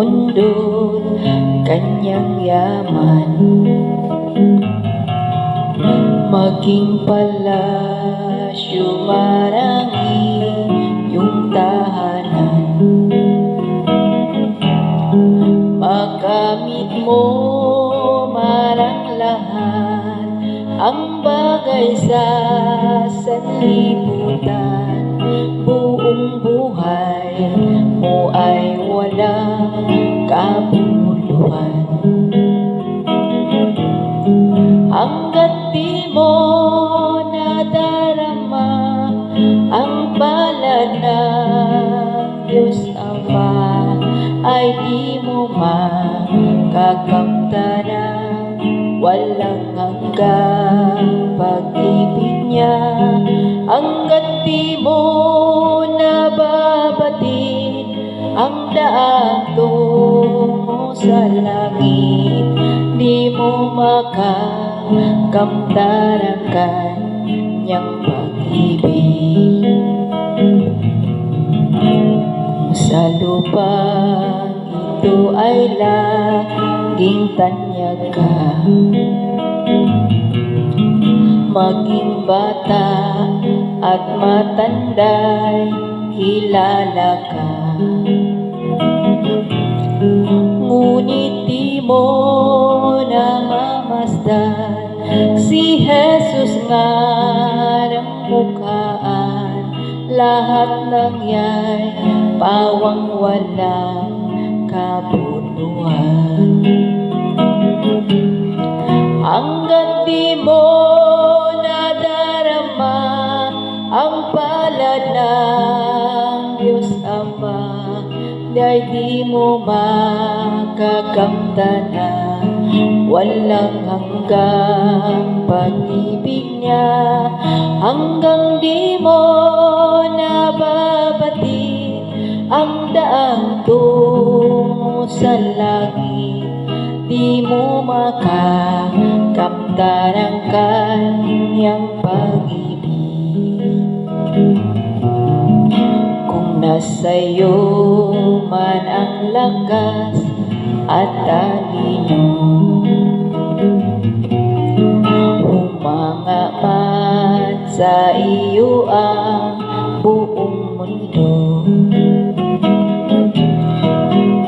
mundo kanyang yaman. Maging palasyo marami yung tahanan. Magamit mo marang lahat Ang bagay sa sanlibutan. Buong buhay mo ay walang kabuluhan Hanggat di mo nadarama Ang palad ng Diyos Ama Ay di mo makakamta na Walang hanggang pag-ibig niya. Hanggat di mo nababatid Ang daan tungo sa langit Di mo makakamtan ang kanyang pag-ibig. Sa lupang ito ay laging tanyag ka. Maging bata at matanda'y kilala ka mo namamasdan Si Jesus nga ng mukhaan Lahat ng yay pawang walang kabuluhan Hanggang di mo nadarama Ang palad ng Diyos Ama Dahil di mo makakamta na Walang hanggang pag-ibig niya. Hanggang di mo nababatid Ang daang tungo sa langit. Di mo makakamtan ang kanyang pag-ibig Nasa'yo man ang lakas at talino Humanga man sa iyo ang buong mundo.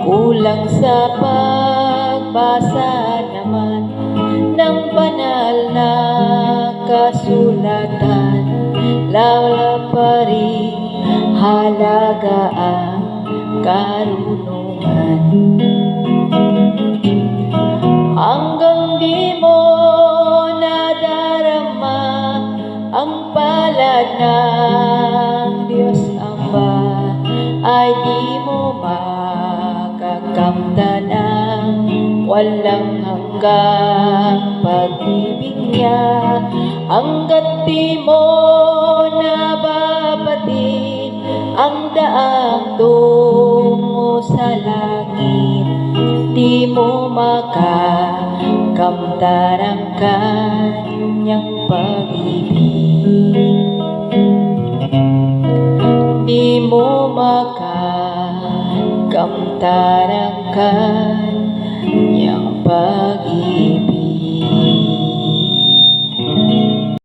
Kulang sa pagbasa naman ng banal na kasulatan Lala pa halaga ang karunungan. Hanggang di mo nadarama ang palad ng Diyos Ama ay di mo makakamtan ang walang hanggang pag-ibig niya. Hanggat di mo daang tungo sa langit di mo makakamtan ang kanyang pag-ibig. Di mo makakamtan ang kanyang pag